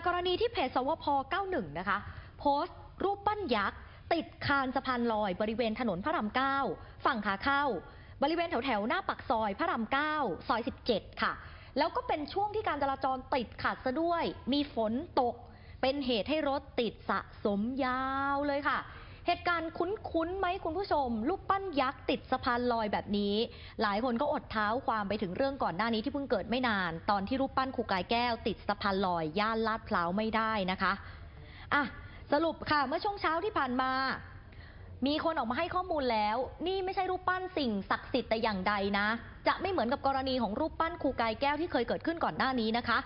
จากกรณีที่เพจสวพ 91 นะคะ โพสต์ รูปปั้นยักษ์ ติดคานสะพานลอยบริเวณถนนพระราม 9 ฝั่งขาเข้า บริเวณแถวแถวๆ หน้าปักซอยพระราม 9 ซอย 17 ค่ะ แล้วก็เป็นช่วงที่การจราจรติดขัดซะด้วย มีฝนตก เป็นเหตุให้รถติดสะสมยาวเลยค่ะ เหตุการณ์คุ้นๆไหมคุณผู้ชม รูปปั้นยักษ์ติดสะพานลอยแบบนี้ หลายคนก็อดเท้าความไปถึงเรื่องก่อนหน้านี้ที่เพิ่งเกิดไม่นาน ตอนที่รูปปั้นครูกายแก้ว ติดสะพานลอยย่านลาดพร้าวไม่ได้นะคะอะสรุปค่ะเมื่อช่วงเช้าที่ผ่านมา มีคนออกมาให้ข้อมูลแล้ว นี่ไม่ใช่รูปปั้นสิ่งศักดิ์สิทธิ์แต่อย่างใดนะ จะไม่เหมือนกับกรณีของรูปปั้นครูกายแก้วที่เคยเกิดขึ้นก่อนหน้านี้นะคะ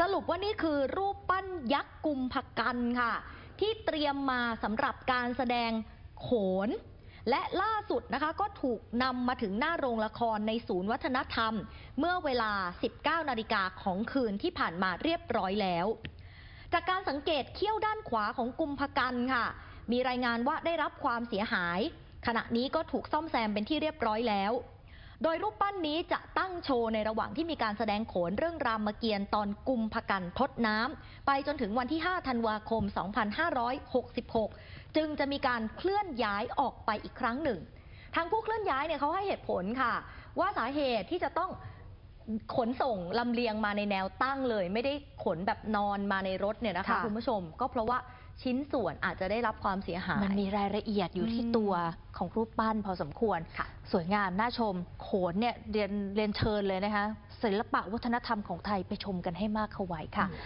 สรุปว่านี่คือรูปปั้นยักษ์กุมภกันค่ะ ที่เตรียมมาสำหรับการแสดงโขน และล่าสุดนะคะก็ถูกนำมาถึงหน้าโรงละครในศูนย์วัฒนธรรม เมื่อเวลา 19 นาฬิกาของคืนที่ผ่านมาเรียบร้อยแล้ว จากการสังเกตเขี้ยวด้านขวาของกุมภกันค่ะ มีรายงานว่าได้รับความเสียหาย ขณะนี้ก็ถูกซ่อมแซมเป็นที่เรียบร้อยแล้ว โดยรูปปั้นนี้จะตั้งโชว์ในระหว่างที่มีการแสดงโขนเรื่องรามเกียรติ์ตอนกุมภกันทดน้ำ ไปจนถึงวันที่ 5 ธันวาคม 2566 จึงจะมีการเคลื่อนย้ายออกไปอีกครั้งหนึ่ง ทางผู้เคลื่อนย้ายเนี่ยเขาให้เหตุผลค่ะ ว่าสาเหตุที่จะต้องขนส่งลำเลียงมาในแนวตั้งเลย ไม่ได้ขนแบบนอนมาในรถเนี่ยนะคะค่ะคุณผู้ชมก็เพราะว่า ชิ้นส่วนอาจจะได้รับความเสียหาย มันมีรายละเอียดอยู่ที่อืมตัวของรูปปั้นพอสมควรค่ะสวยงามน่าชม โขนเนี่ยเรียนเรียนเชิญเลยนะคะศิลปะวัฒนธรรมของไทยไปชมกันให้มากเข้าไว้ค่ะ